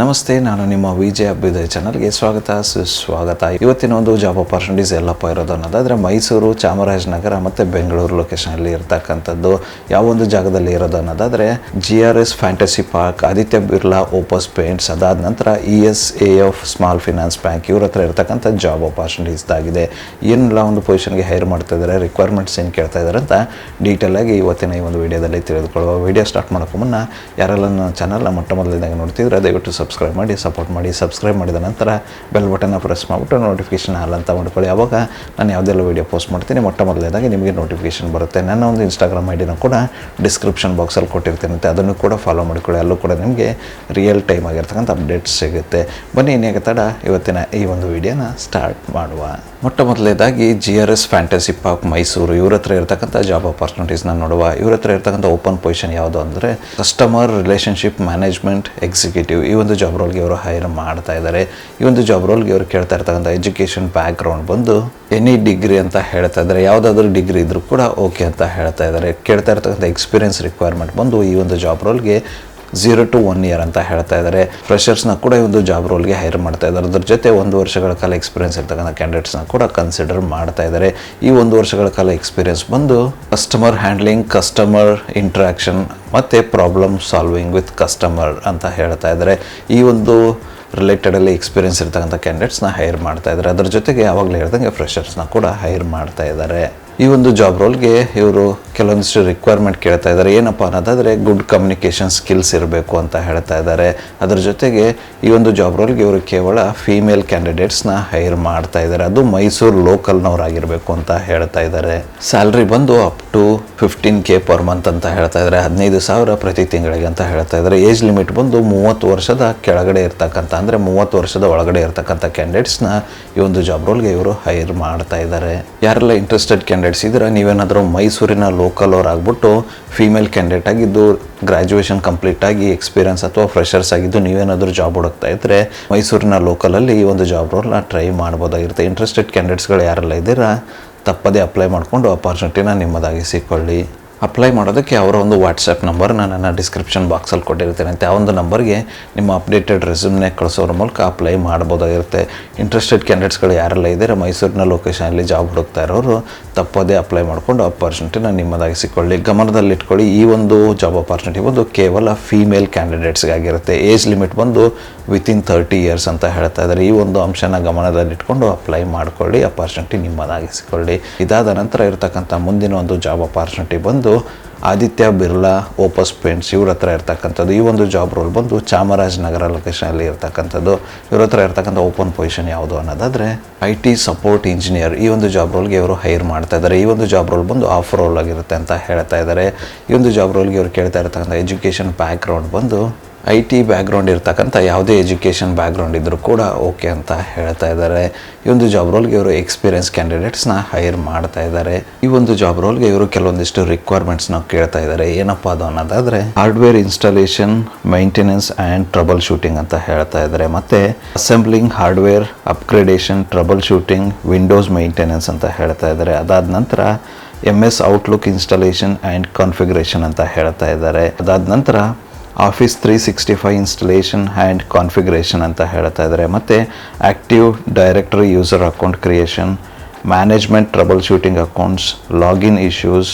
ನಮಸ್ತೆ, ನಾನು ನಿಮ್ಮ ವಿಜಯ ಅಭ್ಯುದಯ ಚಾನಲ್ಗೆ ಸ್ವಾಗತ, ಸುಸ್ವಾಗತ. ಇವತ್ತಿನ ಒಂದು ಜಾಬ್ ಅಪರ್ಚುನಿಟೀಸ್ ಎಲ್ಲಪ್ಪ ಇರೋದು ಅನ್ನೋದಾದರೆ ಮೈಸೂರು ಚಾಮರಾಜನಗರ ಮತ್ತು ಬೆಂಗಳೂರು ಲೊಕೇಶನಲ್ಲಿ ಇರ್ತಕ್ಕಂಥದ್ದು. ಯಾವ ಒಂದು ಜಾಗದಲ್ಲಿ ಇರೋದು ಅನ್ನೋದಾದರೆ G R S fantasy park Aditya Birla Opus paints ಅದಾದ ನಂತರ E S A F small finance bank ಇವ್ರ ಹತ್ರ ಇರ್ತಕ್ಕಂಥ ಜಾಬ್ ಆಪರ್ಚುನಿಟೀಸ್ ಆಗಿದೆ. ಏನೆಲ್ಲ ಒಂದು ಪೊಸಿಷನ್ಗೆ ಹೈರ್ ಮಾಡ್ತಾ ಇದ್ದಾರೆ ರಿಕ್ವೈರ್ಮೆಂಟ್ಸ್ ಏನು ಕೇಳ್ತಾ ಇದ್ದಾರೆ ಅಂತ ಡೀಟೇಲ್ ಆಗಿ ಇವತ್ತಿನ ಈ ಒಂದು ವಿಡಿಯೋದಲ್ಲಿ ತಿಳಿದುಕೊಳ್ಳುವ ವಿಡಿಯೋ ಸ್ಟಾರ್ಟ್ ಮಾಡೋಕ್ಕೂ ಮುನ್ನ ಯಾರೆಲ್ಲ ನನ್ನ ಚಾನಲ್ನ ಮೊಟ್ಟ ಮೊದಲನೇದಾಗಿ ನೋಡ್ತಿದ್ರೆ ದಯವಿಟ್ಟು ಸಬ್ಸ್ಕ್ರೈಬ್ ಮಾಡಿ ಸಪೋರ್ಟ್ ಮಾಡಿ ಸಬ್ಸ್ಕ್ರೈಬ್ ಮಾಡಿದ ನಂತರ ಬೆಲ್ ಬಟನ್ನ ಪ್ರೆಸ್ ಮಾಡಿಬಿಟ್ಟು ನೋಟಿಫಿಕೇಶನ್ ಹಾಲ್ ಅಂತ ಮಾಡ್ಕೊಳ್ಳಿ. ಅವಾಗ ನಾನು ಯಾವುದೆಲ್ಲ ವೀಡಿಯೋ ಪೋಸ್ಟ್ ಮಾಡ್ತೀನಿ ಮೊಟ್ಟ ಮೊದಲೇದಾಗಿ ನಿಮಗೆ ನೋಟಿಫಿಕೇಶನ್ ಬರುತ್ತೆ. ನನ್ನ ಒಂದು ಇನ್ಸ್ಟಾಗ್ರಾಮ್ ಐಡಿನ ಕೂಡ ಡಿಸ್ಕ್ರಿಪ್ಷನ್ ಬಾಕ್ಸಲ್ಲಿ ಕೊಟ್ಟಿರ್ತೀನಿ ಅದನ್ನು ಕೂಡ ಫಾಲೋ ಮಾಡಿಕೊಳ್ಳಿ. ಅಲ್ಲೂ ಕೂಡ ನಿಮಗೆ ರಿಯಲ್ ಟೈಮ್ ಆಗಿರ್ತಕ್ಕಂಥ ಅಪ್ಡೇಟ್ಸ್ ಸಿಗುತ್ತೆ. ಬನ್ನಿ ಇನ್ನೇಕ ತಡ? ಇವತ್ತಿನ ಈ ಒಂದು ವಿಡಿಯೋನ ಸ್ಟಾರ್ಟ್ ಮಾಡುವ. ಮೊಟ್ಟ ಮೊದಲನೇದಾಗಿ G R S fantasy park Mysuru ಇವ್ರ ಹತ್ರ ಇರ್ತಕ್ಕಂಥ ಜಾಬ್ ಆಪರ್ಚುನಿಟೀಸ್ನ ನೋಡುವ. ಇವ್ರ ಹತ್ರ ಇರ್ತಕ್ಕಂಥ ಓಪನ್ ಪೊಸಿಷನ್ ಯಾವುದು ಅಂದರೆ ಕಸ್ಟಮರ್ ರಿಲೇಷನ್ಶಿಪ್ ಮ್ಯಾನೇಜ್ಮೆಂಟ್ ಎಕ್ಸಿಕ್ಯೂಟಿವ್ ಈ ಒಂದು ಜಾಬ್ ರೋಲ್ಗೆ ಇವರು ಹೈರ್ ಮಾಡ್ತಾ ಇದ್ದಾರೆ ಈ ಒಂದು ಜಾಬ್ ರೋಲ್ಗೆ ಇವರು ಕೇಳ್ತಾ ಇರ್ತಕ್ಕಂಥ ಎಜುಕೇಷನ್ ಬ್ಯಾಕ್ ಗ್ರೌಂಡ್ ಬಂದು ಎನಿ ಡಿಗ್ರಿ ಅಂತ ಹೇಳ್ತಾ ಇದ್ದಾರೆ ಯಾವುದಾದ್ರೂ ಡಿಗ್ರಿ ಇದ್ರೂ ಕೂಡ ಓಕೆ ಅಂತ ಹೇಳ್ತಾ ಇದ್ದಾರೆ ಕೇಳ್ತಾ ಇರ್ತಕ್ಕಂಥ ಎಕ್ಸ್ಪೀರಿಯನ್ಸ್ ರಿಕ್ವೈರ್ಮೆಂಟ್ ಬಂದು ಈ ಒಂದು ಜಾಬ್ ರೋಲ್ಗೆ ಝೀರೋ ಟು ಒನ್ ಇಯರ್ ಅಂತ ಹೇಳ್ತಾ ಇದ್ದಾರೆ ಫ್ರೆಷರ್ಸ್ನ ಕೂಡ ಈ ಒಂದು ಜಾಬ್ ರೋಲ್ಗೆ ಹೈರ್ ಮಾಡ್ತಾ ಇದ್ದಾರೆ ಅದ್ರ ಜೊತೆ ಒಂದು ವರ್ಷಗಳ ಕಾಲ ಎಕ್ಸ್ಪೀರಿಯನ್ಸ್ ಇರ್ತಕ್ಕಂಥ ಕ್ಯಾಂಡಿಡೇಟ್ಸ್ನ ಕೂಡ ಕನ್ಸಿಡರ್ ಮಾಡ್ತಾ ಇದ್ದಾರೆ ಈ ಒಂದು ವರ್ಷಗಳ ಕಾಲ ಎಕ್ಸ್ಪೀರಿಯನ್ಸ್ ಬಂದು ಕಸ್ಟಮರ್ ಹ್ಯಾಂಡ್ಲಿಂಗ್ ಕಸ್ಟಮರ್ ಇಂಟ್ರಾಕ್ಷನ್ ಮತ್ತು ಪ್ರಾಬ್ಲಮ್ ಸಾಲ್ವಿಂಗ್ ವಿತ್ ಕಸ್ಟಮರ್ ಅಂತ ಹೇಳ್ತಾ ಇದ್ದಾರೆ ಈ ಒಂದು ರಿಲೇಟೆಡಲ್ಲಿ ಎಕ್ಸ್ಪೀರಿಯನ್ಸ್ ಇರ್ತಕ್ಕಂಥ ಕ್ಯಾಂಡಿಡೇಟ್ಸ್ನ ಹೈರ್ ಮಾಡ್ತಾ ಇದ್ದಾರೆ ಅದ್ರ ಜೊತೆಗೆ ಯಾವಾಗಲೇ ಹೇಳ್ದಂಗೆ ಫ್ರೆಷರ್ಸ್ನ ಕೂಡ ಹೈರ್ ಮಾಡ್ತಾ ಇದ್ದಾರೆ ಈ ಒಂದು ಜಾಬ್ ರೋಲ್ಗೆ ಇವರು ಕೆಲವೊಂದಿಷ್ಟು ರಿಕ್ವೈರ್ಮೆಂಟ್ ಕೇಳ್ತಾ ಇದ್ದಾರೆ. ಏನಪ್ಪ ಅನ್ನೋದಾದರೆ ಗುಡ್ ಕಮ್ಯುನಿಕೇಷನ್ ಸ್ಕಿಲ್ಸ್ ಇರಬೇಕು ಅಂತ ಹೇಳ್ತಾ ಇದ್ದಾರೆ. ಅದರ ಜೊತೆಗೆ ಈ ಒಂದು ಜಾಬ್ ರೋಲ್ಗೆ ಇವರು ಕೇವಲ ಫೀಮೇಲ್ ಕ್ಯಾಂಡಿಡೇಟ್ಸ್ನ ಹೈರ್ ಮಾಡ್ತಾ ಇದ್ದಾರೆ. ಅದು ಮೈಸೂರು ಲೋಕಲ್ನವರಾಗಿರಬೇಕು ಅಂತ ಹೇಳ್ತಾ ಇದ್ದಾರೆ. ಸ್ಯಾಲ್ರಿ ಬಂದು up to fifteen K per month ಅಂತ ಹೇಳ್ತಾ ಇದ್ದಾರೆ. ಹದಿನೈದು ಸಾವಿರ ಪ್ರತಿ ತಿಂಗಳಿಗೆ ಅಂತ ಹೇಳ್ತಾ ಇದ್ದಾರೆ. ಏಜ್ ಲಿಮಿಟ್ ಬಂದು ಮೂವತ್ತು ವರ್ಷದ ಕೆಳಗಡೆ ಇರ್ತಕ್ಕಂಥ, ಅಂದರೆ ಮೂವತ್ತು ವರ್ಷದ ಒಳಗಡೆ ಇರ್ತಕ್ಕಂಥ ಕ್ಯಾಂಡಿಡೇಟ್ಸ್ನ ಈ ಒಂದು ಜಾಬ್ ರೋಲ್ಗೆ ಇವರು ಹೈರ್ ಮಾಡ್ತಾ ಇದ್ದಾರೆ. ಯಾರೆಲ್ಲ ಇಂಟ್ರೆಸ್ಟೆಡ್ ಕ್ಯಾಂಡಿಡೇಟ್ಸ್ ಇದ್ದರೆ ನೀವೇನಾದರೂ ಮೈಸೂರಿನ ಲೋಕಲ್ ಅವ್ರು ಆಗಿಬಿಟ್ಟು ಫೀಮೇಲ್ ಕ್ಯಾಂಡಿಡೇಟ್ ಆಗಿದ್ದು ಗ್ರ್ಯಾಜುಯೇಷನ್ ಕಂಪ್ಲೀಟ್ ಆಗಿ ಎಕ್ಸ್ಪೀರಿಯನ್ಸ್ ಅಥವಾ ಫ್ರೆಷರ್ಸ್ ಆಗಿದ್ದು ನೀವೇನಾದರೂ ಜಾಬ್ ಹುಡುಕ್ತಾ ಇದ್ದರೆ ಮೈಸೂರಿನ ಲೋಕಲಲ್ಲಿ ಈ ಒಂದು ಜಾಬ್ ರೋಲ್ನ ಟ್ರೈ ಮಾಡ್ಬೋದಾಗಿರುತ್ತೆ. ಇಂಟ್ರೆಸ್ಟೆಡ್ ಕ್ಯಾಂಡಿಡೇಟ್ಸ್ಗಳು ಯಾರೆಲ್ಲ ಇದ್ದೀರಾ, ತಪ್ಪದೇ ಅಪ್ಲೈ ಮಾಡಿಕೊಂಡು ಅಪಾರ್ಚುನಿಟಿನ ನಿಮ್ಮದಾಗಿಸಿಕೊಳ್ಳಿ. ಅಪ್ಲೈ ಮಾಡೋದಕ್ಕೆ ಅವರ ಒಂದು ವಾಟ್ಸಪ್ ನಂಬರ್ ನನ್ನ ಡಿಸ್ಕ್ರಿಪ್ಷನ್ ಬಾಕ್ಸಲ್ಲಿ ಕೊಟ್ಟಿರ್ತೇನೆ. ಅಂತ ಆ ಒಂದು ನಂಬರ್ಗೆ ನಿಮ್ಮ ಅಪ್ಡೇಟೆಡ್ ರೆಸ್ಯೂಮ್ನೇ ಕಳಿಸೋರ ಮೂಲಕ ಅಪ್ಲೈ ಮಾಡ್ಬೋದಾಗಿರುತ್ತೆ. ಇಂಟ್ರೆಸ್ಟೆಡ್ ಕ್ಯಾಂಡಿಡೇಟ್ಸ್ಗಳು ಯಾರೆಲ್ಲ ಇದ್ದಾರೆ, ಮೈಸೂರಿನ ಲೊಕೇಶನಲ್ಲಿ ಜಾಬ್ ಹುಡುಕ್ತಾ ಇರೋರು, ತಪ್ಪದೇ ಅಪ್ಲೈ ಮಾಡಿಕೊಂಡು ಅಪಾರ್ಚುನಿಟಿನ ನಿಮ್ಮದಾಗಿಸಿಕೊಳ್ಳಿ ಗಮನದಲ್ಲಿಟ್ಕೊಳ್ಳಿ ಈ ಒಂದು ಜಾಬ್ ಅಪಾರ್ಚುನಿಟಿ ಬಂದು ಕೇವಲ ಫೀಮೇಲ್ ಕ್ಯಾಂಡಿಡೇಟ್ಸ್ಗಾಗಿರುತ್ತೆ ಏಜ್ ಲಿಮಿಟ್ ಬಂದು ವಿತಿನ್ ತರ್ಟಿ ಇಯರ್ಸ್ ಅಂತ ಹೇಳ್ತಾ ಇದ್ದಾರೆ. ಈ ಒಂದು ಅಂಶನ ಗಮನದಲ್ಲಿಟ್ಕೊಂಡು ಅಪ್ಲೈ ಮಾಡ್ಕೊಳ್ಳಿ ಅಪಾರ್ಚುನಿಟಿ ನಿಮ್ಮದಾಗಿಸಿಕೊಳ್ಳಿ. ಇದಾದ ನಂತರ ಇರತಕ್ಕಂಥ ಮುಂದಿನ ಒಂದು ಜಾಬ್ ಅಪಾರ್ಚುನಿಟಿ ಬಂದು ಆದಿತ್ಯ ಬಿರ್ಲಾ ಓಪಸ್ ಪೇಂಟ್ಸ್ ಇವ್ರ ಹತ್ರ ಇರ್ತಕ್ಕಂಥದ್ದು. ಈ ಒಂದು ಜಾಬ್ ರೋಲ್ ಬಂದು ಚಾಮರಾಜನಗರ ಲೊಕೇಶನಲ್ಲಿ ಇರ್ತಕ್ಕಂಥದ್ದು. ಇವ್ರ ಹತ್ರ ಇರ್ತಕ್ಕಂಥ ಓಪನ್ ಪೊಸಿಷನ್ ಯಾವುದು ಅನ್ನೋದಾದರೆ ಐ ಟಿ ಸಪೋರ್ಟ್ ಇಂಜಿನಿಯರ್ ಈ ಒಂದು ಜಾಬ್ ರೋಲ್ಗೆ ಇವರು ಹೈರ್ ಮಾಡ್ತಾ ಇದ್ದಾರೆ. ಈ ಒಂದು ಜಾಬ್ ರೋಲ್ ಬಂದು ಆಫ್ ರೋಲ್ ಆಗಿರುತ್ತೆ ಅಂತ ಹೇಳ್ತಾ ಇದ್ದಾರೆ. ಈ ಒಂದು ಜಾಬ್ ರೋಲ್ಗೆ ಇವರು ಕೇಳ್ತಾ ಇರ್ತಕ್ಕಂಥ ಎಜುಕೇಷನ್ ಬ್ಯಾಕ್ಗ್ರೌಂಡ್ ಬಂದು ಐ ಟಿ ಬ್ಯಾಕ್ಗ್ರೌಂಡ್ ಇರ್ತಕ್ಕಂಥ ಯಾವುದೇ ಎಜುಕೇಷನ್ ಬ್ಯಾಕ್ಗ್ರೌಂಡ್ ಇದ್ದರೂ ಕೂಡ ಓಕೆ ಅಂತ ಹೇಳ್ತಾ ಇದ್ದಾರೆ. ಈ ಒಂದು ಜಾಬ್ ರೋಲ್ಗೆ ಇವರು ಎಕ್ಸ್ಪೀರಿಯನ್ಸ್ ಕ್ಯಾಂಡಿಡೇಟ್ಸ್ನ ಹೈರ್ ಮಾಡ್ತಾ ಇದ್ದಾರೆ. ಈ ಒಂದು ಜಾಬ್ ರೋಲ್ಗೆ ಇವರು ಕೆಲವೊಂದಿಷ್ಟು ರಿಕ್ವೈರ್ಮೆಂಟ್ಸ್ನ ಕೇಳ್ತಾ ಇದ್ದಾರೆ. ಏನಪ್ಪ ಅದು ಅನ್ನೋದಾದರೆ hardware installation maintenance and troubleshooting ಅಂತ ಹೇಳ್ತಾ ಇದ್ದಾರೆ. ಮತ್ತು assembling hardware upgradation troubleshooting Windows maintenance ಅಂತ ಹೇಳ್ತಾ ಇದ್ದಾರೆ. ಅದಾದ ನಂತರ M S Outlook installation and configuration ಅಂತ ಹೇಳ್ತಾ ಇದ್ದಾರೆ. ಅದಾದ ನಂತರ Office three sixty five installation and configuration ಅಂತ ಹೇಳ್ತಾ ಇದ್ದಾರೆ. ಮತ್ತು active directory user account creation management troubleshooting accounts login issues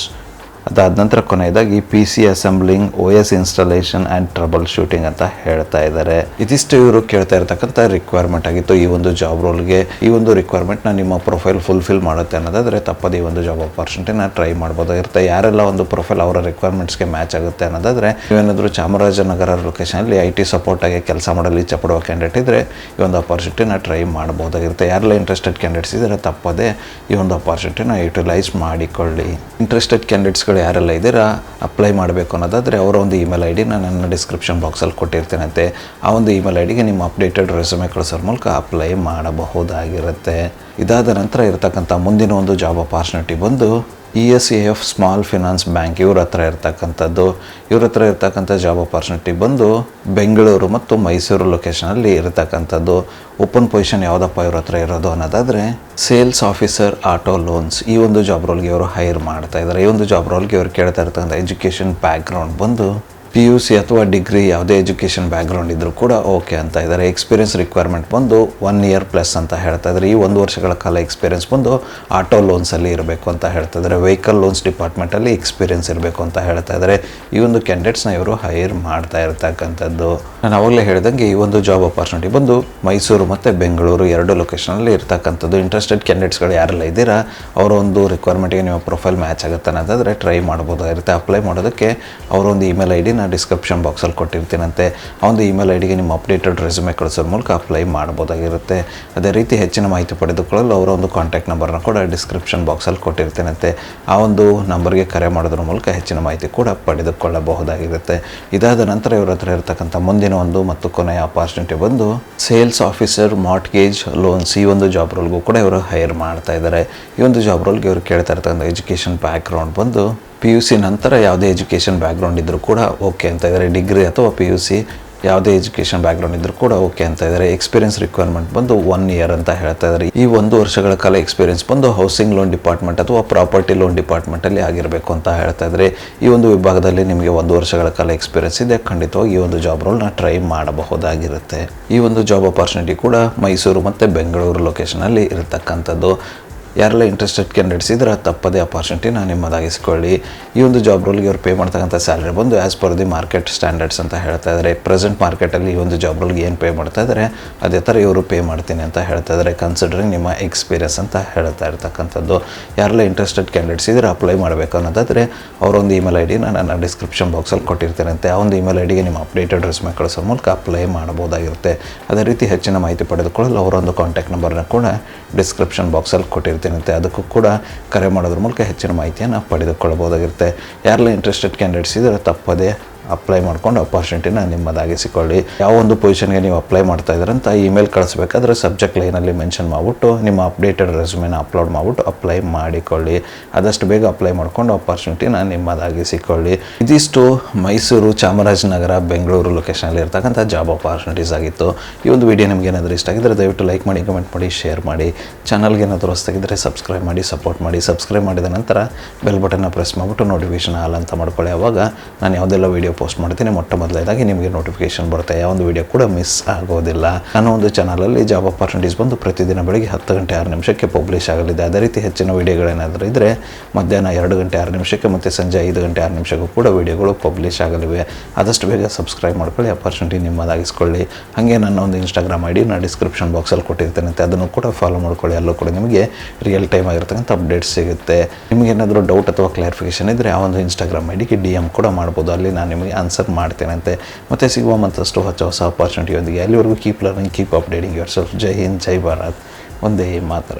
ಅದಾದ ನಂತರ ಕೊನೆಯದಾಗಿ P C assembling O S installation and trouble shooting ಅಂತ ಹೇಳ್ತಾ ಇದ್ದಾರೆ. ಇದಿಷ್ಟು ಇವರು ಕೇಳ್ತಾ ಇರತಕ್ಕಂಥ ರಿಕ್ವೈರ್ಮೆಂಟ್ ಆಗಿತ್ತು ಈ ಒಂದು ಜಾಬ್ ರೋಲ್ಗೆ ಈ ಒಂದು ರಿಕ್ವೈರ್ಮೆಂಟ್ನ ನಿಮ್ಮ ಪ್ರೊಫೈಲ್ ಫುಲ್ಫಿಲ್ ಮಾಡುತ್ತೆ ಅನ್ನೋದಾದರೆ ತಪ್ಪದೇ ಈ ಒಂದು ಜಾಬ್ ಆಪರ್ಚುನಿಟಿನ ಟ್ರೈ ಮಾಡ್ಬೋದಾಗಿರುತ್ತೆ ಯಾರೆಲ್ಲ ಒಂದು ಪ್ರೊಫೈಲ್ ಅವರ ರಿಕ್ವೈರ್ಮೆಂಟ್ಸ್ಗೆ ಮ್ಯಾಚ್ ಆಗುತ್ತೆ ಅನ್ನೋದಾದರೆ ನೀವೇನಾದರೂ ಚಾಮರಾಜನಗರ ಲೊಕೇಶನಲ್ಲಿ ಐ ಟಿ ಸಪೋರ್ಟ್ ಆಗಿ ಕೆಲಸ ಮಾಡಲು ಇಚ್ಛೆ ಪಡುವ ಕ್ಯಾಂಡಿಡೇಟ್ ಇದ್ದರೆ ಈ ಒಂದು ಅಪಾರ್ಚುನಿಟಿನ ಟ್ರೈ ಮಾಡ್ಬೋದಾಗಿರುತ್ತೆ. ಯಾರೆಲ್ಲ ಇಂಟ್ರೆಸ್ಟೆಡ್ ಕ್ಯಾಂಡಿಡೇಟ್ಸ್ ಇದ್ದರೆ ತಪ್ಪದೇ ಈ ಒಂದು ಅಪಾರ್ಚುನಿಟಿನ ಯುಟಿಲೈಸ್ ಮಾಡಿಕೊಳ್ಳಿ. ಇಂಟ್ರೆಸ್ಟೆಡ್ ಕ್ಯಾಂಡಿಡೇಟ್ಸ್ಗಳು ಯಾರೆಲ್ಲ ಇದ್ದೀರಾ ಅಪ್ಲೈ ಮಾಡಬೇಕು ಅನ್ನೋದಾದರೆ ಅವರ ಒಂದು ಇಮೇಲ್ ಐ ಡಿನ ನನ್ನ ಡಿಸ್ಕ್ರಿಪ್ಷನ್ ಬಾಕ್ಸಲ್ಲಿ ಕೊಟ್ಟಿರ್ತೇನಂತೆ. ಆ ಒಂದು ಇಮೇಲ್ ಐ ಡಿಗೆ ನಿಮ್ಮ ಅಪ್ಡೇಟೆಡ್ ರೆಸ್ಯೂಮೆ ಕಳಿಸೋರ ಮೂಲಕ ಅಪ್ಲೈ ಮಾಡಬಹುದಾಗಿರುತ್ತೆ. ಇದಾದ ನಂತರ ಇರತಕ್ಕಂಥ ಮುಂದಿನ ಒಂದು ಜಾಬ್ ಅಪಾರ್ಚುನಿಟಿ ಬಂದು E S A F small finance bank ಇವ್ರ ಹತ್ರ ಇರ್ತಕ್ಕಂಥದ್ದು, ಇವ್ರ ಹತ್ರ ಇರ್ತಕ್ಕಂಥ ಜಾಬ್ ಅಪಾರ್ಚುನಿಟಿ ಬಂದು ಬೆಂಗಳೂರು ಮತ್ತು ಮೈಸೂರು ಲೊಕೇಶನಲ್ಲಿ ಇರತಕ್ಕಂಥದ್ದು. ಓಪನ್ ಪೊಸಿಷನ್ ಯಾವುದಪ್ಪ ಇವ್ರ ಹತ್ರ ಇರೋದು ಅನ್ನೋದಾದರೆ ಸೇಲ್ಸ್ ಆಫೀಸರ್ ಆಟೋ ಲೋನ್ಸ್ ಈ ಒಂದು ಜಾಬ್ ರೋಲ್ಗೆ ಇವರು ಹೈರ್ ಮಾಡ್ತಾ ಇದ್ದಾರೆ ಈ ಒಂದು ಜಾಬ್ ರೋಲ್ಗೆ ಇವರು ಕೇಳ್ತಾ ಇರ್ತಕ್ಕಂಥ ಎಜುಕೇಷನ್ ಬ್ಯಾಕ್ಗ್ರೌಂಡ್ ಬಂದು ಪಿ ಯು ಸಿ ಅಥವಾ ಡಿಗ್ರಿ ಯಾವುದೇ ಎಜುಕೇಷನ್ ಬ್ಯಾಕ್ಗ್ರೌಂಡ್ ಇದ್ದರೂ ಕೂಡ ಓಕೆ ಅಂತ ಇದ್ದಾರೆ. ಎಕ್ಸ್ಪೀರಿಯನ್ಸ್ ರಿಕ್ವೈರ್ಮೆಂಟ್ ಬಂದು ಒನ್ ಇಯರ್ ಪ್ಲಸ್ ಅಂತ ಹೇಳ್ತಾ ಇದ್ದಾರೆ. ಈ ಒಂದು ವರ್ಷಗಳ ಕಾಲ ಎಕ್ಸ್ಪೀರಿಯನ್ಸ್ ಬಂದು ಆಟೋ ಲೋನ್ಸಲ್ಲಿ ಇರಬೇಕು ಅಂತ ಹೇಳ್ತಾ ಇದ್ದಾರೆ. ವೆಹಿಕಲ್ ಲೋನ್ಸ್ ಡಿಪಾರ್ಟ್ಮೆಂಟಲ್ಲಿ ಎಕ್ಸ್ಪೀರಿಯನ್ಸ್ ಇರಬೇಕು ಅಂತ ಹೇಳ್ತಾ ಇದ್ದಾರೆ. ಈ ಒಂದು ಕ್ಯಾಂಡಿಡೇಟ್ಸ್ನ ಇವರು ಹೈರ್ ಮಾಡ್ತಾ ಇರ್ತಕ್ಕಂಥದ್ದು. ನಾನು ಅವಾಗಲೇ ಹೇಳಿದಂಗೆ ಈ ಒಂದು ಜಾಬ್ ಅಪಾರ್ಚುನಿಟಿ ಬಂದು ಮೈಸೂರು ಮತ್ತು ಬೆಂಗಳೂರು ಎರಡು ಲೊಕೇಶನಲ್ಲಿ ಇರ್ತಕ್ಕಂಥದ್ದು. ಇಂಟ್ರೆಸ್ಟೆಡ್ ಕ್ಯಾಂಡಿಡೇಟ್ಸ್ಗಳು ಯಾರೆಲ್ಲ ಇದ್ದೀರಾ, ಅವರ ಒಂದು ರಿಕ್ವೈರ್ಮೆಂಟ್ಗೆ ನಿಮ್ಮ ಪ್ರೊಫೈಲ್ ಮ್ಯಾಚ್ ಆಗುತ್ತೆ ಅನ್ನೋದಾದರೆ ಟ್ರೈ ಮಾಡ್ಬೋದಾಗಿರುತ್ತೆ ಅಪ್ಲೈ ಮಾಡೋದಕ್ಕೆ ಅವರ ಒಂದು ಇಮೇಲ್ ಐ ಡಿ ನಾನು ಡಿಸ್ಕ್ರಿಪ್ಷನ್ ಬಾಕ್ಸಲ್ಲಿ ಕೊಟ್ಟಿರ್ತೀನಂತೆ, ಆ ಒಂದು ಇಮೇಲ್ ಐ ಡಿಗೆ ನಿಮ್ಮ ಅಪ್ಡೇಟೆಡ್ ರೆಸ್ಯೂಮೆ ಕಳಿಸೋದ್ರ ಮೂಲಕ ಅಪ್ಲೈ ಮಾಡ್ಬೋದಾಗಿರುತ್ತೆ. ಅದೇ ರೀತಿ ಹೆಚ್ಚಿನ ಮಾಹಿತಿ ಪಡೆದುಕೊಳ್ಳಲು ಅವರ ಒಂದು ಕಾಂಟ್ಯಾಕ್ಟ್ ನಂಬರ್ನ ಕೂಡ ಡಿಸ್ಕ್ರಿಪ್ಷನ್ ಬಾಕ್ಸಲ್ಲಿ ಕೊಟ್ಟಿರ್ತೀನಂತೆ. ಆ ಒಂದು ನಂಬರ್ಗೆ ಕರೆ ಮಾಡೋದ್ರ ಮೂಲಕ ಹೆಚ್ಚಿನ ಮಾಹಿತಿ ಕೂಡ ಪಡೆದುಕೊಳ್ಳಬಹುದಾಗಿರುತ್ತೆ. ಇದಾದ ನಂತರ ಇವರ ಹತ್ರ ಇರತಕ್ಕಂಥ ಮುಂದಿನ ಒಂದು ಮತ್ತು ಕೊನೆಯ ಅಪಾರ್ಚುನಿಟಿ ಬಂದು ಸೇಲ್ಸ್ ಆಫೀಸರ್ ಮಾರ್ಟ್ಗೇಜ್ ಲೋನ್ಸ್ ಈ ಒಂದು ಜಾಬ್ ರೋಲ್ಗೂ ಕೂಡ ಇವರು ಹೈರ್ ಮಾಡ್ತಾ ಇದ್ದಾರೆ ಈ ಒಂದು ಜಾಬ್ ರೋಲ್ಗೆ ಇವರು ಕೇಳ್ತಾ ಇರ್ತಕ್ಕಂಥ ಎಜುಕೇಷನ್ ಬ್ಯಾಕ್ಗ್ರೌಂಡ್ ಬಂದು ಪಿ ಯು ಸಿ ನಂತರ ಯಾವುದೇ ಎಜುಕೇಷನ್ ಬ್ಯಾಕ್ಗ್ರೌಂಡ್ ಇದ್ದರೂ ಕೂಡ ಓಕೆ ಅಂತ ಇದ್ದಾರೆ. ಡಿಗ್ರಿ ಅಥವಾ ಪಿ ಯು ಸಿ ಯಾವುದೇ ಎಜುಕೇಷನ್ ಬ್ಯಾಕ್ಗ್ರೌಂಡ್ ಇದ್ದರೂ ಕೂಡ ಓಕೆ ಅಂತ ಇದ್ದಾರೆ. ಎಕ್ಸ್ಪೀರಿಯನ್ಸ್ ರಿಕ್ವೈರ್ಮೆಂಟ್ ಬಂದು ಒನ್ ಇಯರ್ ಅಂತ ಹೇಳ್ತಾ ಇದ್ದಾರೆ. ಈ ಒಂದು ವರ್ಷಗಳ ಕಾಲ ಎಕ್ಸ್ಪೀರಿಯನ್ಸ್ ಬಂದು ಹೌಸಿಂಗ್ ಲೋನ್ ಡಿಪಾರ್ಟ್ಮೆಂಟ್ ಅಥವಾ ಪ್ರಾಪರ್ಟಿ ಲೋನ್ ಡಿಪಾರ್ಟ್ಮೆಂಟಲ್ಲಿ ಆಗಿರಬೇಕು ಅಂತ ಹೇಳ್ತಾ ಇದ್ದಾರೆ. ಈ ಒಂದು ವಿಭಾಗದಲ್ಲಿ ನಿಮಗೆ ಒಂದು ವರ್ಷಗಳ ಕಾಲ ಎಕ್ಸ್ಪೀರಿಯನ್ಸ್ ಇದೆ. ಖಂಡಿತವಾಗಿ ಈ ಒಂದು ಜಾಬ್ ರೋಲ್ನ ಟ್ರೈ ಮಾಡಬಹುದಾಗಿರುತ್ತೆ. ಈ ಒಂದು ಜಾಬ್ ಅಪಾರ್ಚುನಿಟಿ ಕೂಡ ಮೈಸೂರು ಮತ್ತು ಬೆಂಗಳೂರು ಲೊಕೇಶನಲ್ಲಿ ಇರತಕ್ಕಂಥದ್ದು. ಯಾರೆಲ್ಲ ಇಂಟ್ರೆಸ್ಟೆಡ್ ಕ್ಯಾಂಡಿಡೇಟ್ಸ್ ಇದ್ರೆ ತಪ್ಪದೇ ಅಪಾರ್ಚುನಿಟಿನ ನಿಮ್ಮದಾಗಿಸ್ಕೊಳ್ಳಿ. ಈ ಒಂದು ಜಾಬ್ ರೋಲ್ಗೆ ಅವ್ರು ಪೇ ಮಾಡ್ತಕ್ಕಂಥ ಸ್ಯಾಲ್ರಿ ಬಂದು as per the market standards ಅಂತ ಹೇಳ್ತಾ ಇದ್ದಾರೆ ಪ್ರೆಸೆಂಟ್ ಮಾರ್ಕೆಟಲ್ಲಿ ಈ ಒಂದು ಜಾಬ್ ರೋಲ್ಗೆ ಏನು ಪೇ ಮಾಡ್ತಾ ಇದ್ದಾರೆ ಅದೇ ಥರ ಇವರು ಪೇ ಮಾಡ್ತೀನಿ ಅಂತ ಹೇಳ್ತಾ ಇದ್ದಾರೆ ಕನ್ಸಿಡರಿಂಗ್ ನಿಮ್ಮ ಎಕ್ಸ್ಪೀರಿಯನ್ಸ್ ಅಂತ ಹೇಳ್ತಾ ಇರ್ತಕ್ಕಂಥದ್ದು. ಯಾರೆಲ್ಲ ಇಂಟ್ರೆಸ್ಟೆಡ್ ಕ್ಯಾಂಡಿಡೇಟ್ಸ್ ಇದ್ರೆ ಅಪ್ಲೈ ಮಾಡಬೇಕು ಅನ್ನೋದಾದರೆ ಅವರೊಂದು ಇಮೇಲ್ ಐ ಡಿನ ನಾನು ಡಿಸ್ಕ್ರಿಪ್ಷನ್ ಬಾಕ್ಸಲ್ಲಿ ಕೊಟ್ಟಿರ್ತೀನಂತೆ ಆ ಒಂದು ಇಮೇಲ್ ಐ ಡಿಗೆ ನಿಮ್ಮ ಅಪ್ಡೇಟೆಡ್ ರೆಸ್ಯೂಮೆ ಕಳಿಸೋ ಮೂಲಕ ಅಪ್ಲೈ ಮಾಡ್ಬೋದಾಗಿರುತ್ತೆ ಅದೇ ರೀತಿ ಹೆಚ್ಚಿನ ಮಾಹಿತಿ ಪಡೆದುಕೊಳ್ಳಲು ಅವರೊಂದು ಕಾಂಟ್ಯಾಕ್ಟ್ ನಂಬರ್ನ ಕೂಡ ಡಿಸ್ಕ್ರಿಪ್ಷನ್ ಬಾಕ್ಸಲ್ಲಿ ಕೊಟ್ಟಿರ್ತೀನಂತೆ ಅದಕ್ಕೂ ಕೂಡ ಕರೆ ಮಾಡೋದ್ರ ಮೂಲಕ ಹೆಚ್ಚಿನ ಮಾಹಿತಿಯನ್ನು ಪಡೆದುಕೊಳ್ಳಬಹುದಾಗಿರುತ್ತೆ. ಯಾರೆಲ್ಲ ಇಂಟ್ರೆಸ್ಟೆಡ್ ಕ್ಯಾಂಡಿಡೇಟ್ಸ್ ಇದ್ದರೆ ತಪ್ಪದೇ ಅಪ್ಲೈ ಮಾಡ್ಕೊಂಡು ಅಪಾರ್ಚುನಿಟಿನ ನಿಮ್ಮದಾಗಿಸಿಕೊಳ್ಳಿ. ಯಾವ ಒಂದು ಪೊಸಿಷನ್ಗೆ ನೀವು ಅಪ್ಲೈ ಮಾಡ್ತಾ ಇದ್ದೀರ ಅಂತ ಇಮೇಲ್ ಕಳಿಸ್ಬೇಕಾದ್ರೆ ಸಬ್ಜೆಕ್ಟ್ ಲೈನಲ್ಲಿ ಮೆನ್ಷನ್ ಮಾಡಿಬಿಟ್ಟು, ನಿಮ್ಮ ಅಪ್ಡೇಟೆಡ್ ರೆಸ್ಯೂಮೆನ ಅಪ್ಲೋಡ್ ಮಾಡಿಬಿಟ್ಟು ಅಪ್ಲೈ ಮಾಡಿಕೊಳ್ಳಿ. ಆದಷ್ಟು ಬೇಗ ಅಪ್ಲೈ ಮಾಡ್ಕೊಂಡು ನಿಮ್ಮದಾಗಿ ನಿಮ್ಮದಾಗಿಸಿಕೊಳ್ಳಿ. ಇದಿಷ್ಟು ಮೈಸೂರು ಚಾಮರಾಜನಗರ ಬೆಂಗಳೂರು ಲೊಕೇಶನಲ್ಲಿ ಇರ್ತಕ್ಕಂಥ ಜಾಬ್ ಅಪಾರ್ಚುನಿಟೀಸ್ ಆಗಿತ್ತು. ಈ ಒಂದು ವಿಡಿಯೋ ನಿಮ್ಗೆ ಏನಾದರೂ ಇಷ್ಟ ಆಗಿದ್ದರೆ ದಯವಿಟ್ಟು ಲೈಕ್ ಮಾಡಿ ಕಮೆಂಟ್ ಮಾಡಿ ಶೇರ್ ಮಾಡಿ. ಚಾನಲ್ಗೆ ಏನಾದರೂ ಹೊಸ್ತಾಗಿದ್ದರೆ ಸಬ್ಸ್ಕ್ರೈಬ್ ಮಾಡಿ ಸಪೋರ್ಟ್ ಮಾಡಿ. ಸಬ್ಸ್ಕ್ರೈಬ್ ಮಾಡಿದ ನಂತರ ಬೆಲ್ ಬಟನ್ನ ಪ್ರೆಸ್ ಮಾಡಿಬಿಟ್ಟು ನೋಟಿಫಿಕೇಶನ್ ಆಲ್ ಅಂತ ಮಾಡ್ಕೊಳ್ಳಿ. ಆವಾಗ ನಾನು ಯಾವುದೆಲ್ಲ ವೀಡಿಯೋ ಪೋಸ್ಟ್ ಮಾಡ್ತೀನಿ. ಮೊಟ್ಟ ಮೊದಲನೇದಾಗಿ ನಿಮಗೆ ನೋಟಿಫಿಕೇಶನ್ ಬರುತ್ತೆ. ಯಾವ ಒಂದು ವೀಡಿಯೋ ಕೂಡ ಮಿಸ್ ಆಗೋದಿಲ್ಲ. ನನ್ನ ಒಂದು ಚಾನಲಲ್ಲಿ ಜಾಬ್ ಅಪರ್ಚುನಿಟೀಸ್ ಬಂದು ಪ್ರತಿದಿನ ಬೆಳಗ್ಗೆ ಹತ್ತು ಗಂಟೆ ಆರು ನಿಮಿಷಕ್ಕೆ ಪಬ್ಲಿಷ್ ಆಗಲಿದೆ. ಅದೇ ರೀತಿ ಹೆಚ್ಚಿನ ವಿಡಿಯೋಗಳೇನಾದರೂ ಇದ್ದರೆ ಮಧ್ಯಾಹ್ನ ಎರಡು ಗಂಟೆ ಆರು ನಿಮಿಷಕ್ಕೆ ಮತ್ತು ಸಂಜೆ ಐದು ಗಂಟೆ ಆರು ನಿಮಿಷಕ್ಕೂ ಕೂಡ ವಿಡಿಯೋಗಳು ಪಬ್ಲಿಷ್ ಆಗಲಿವೆ. ಆದಷ್ಟು ಬೇಗ ಸಬ್ಸ್ಕ್ರೈಬ್ ಮಾಡ್ಕೊಳ್ಳಿ. ಅಪರ್ಚುನಿಟಿ ನಿಮ್ಮದಾಗಿಸ್ಕೊಳ್ಳಿ. ಹಾಗೆ ನನ್ನ ಒಂದು ಇನ್ಸ್ಟಾಗ್ರಾಮ್ ಐ ಡಿ ನಾನು ಡಿಸ್ಕ್ರಿಪ್ಷನ್ ಬಾಕ್ಸಲ್ಲಿ ಕೊಟ್ಟಿರ್ತೇನೆ. ಅದನ್ನು ಕೂಡ ಫಾಲೋ ಮಾಡ್ಕೊಳ್ಳಿ. ಅಲ್ಲೂ ಕೂಡ ನಿಮಗೆ ರಿಯಲ್ ಟೈಮ್ ಆಗಿರ್ತಕ್ಕಂಥ ಅಪ್ಡೇಟ್ಸ್ ಸಿಗುತ್ತೆ. ನಿಮಗೇನಾದರೂ ಡೌಟ್ ಅಥವಾ ಕ್ಲಾರಿಫಿಕೇಶನ್ ಇದ್ದರೆ ಆ ಒಂದು ಇನ್ಸ್ಟಾಗ್ರಾಮ್ ಐ ಡಿಗೆ ಡಿ ಎಂ ಕೂಡ ಮಾಡ್ಬೋದು. ಅಲ್ಲಿ ನಾನು ನಿಮಗೆ ಆನ್ಸರ್ ಮಾಡ್ತೇನಂತೆ ಮತ್ತು ಸಿಗುವ ಮತ್ತಷ್ಟು ಹೊಸ ಹೊಸ ಅಪಾರ್ಚುನಿಟಿಯೊಂದಿಗೆ ಅಲ್ಲಿವರೆಗೂ keep learning keep updating yourself ಜೈ ಹಿಂದ್, ಜೈ ಭಾರತ್. ಒಂದೇ ಮಾತ್ರ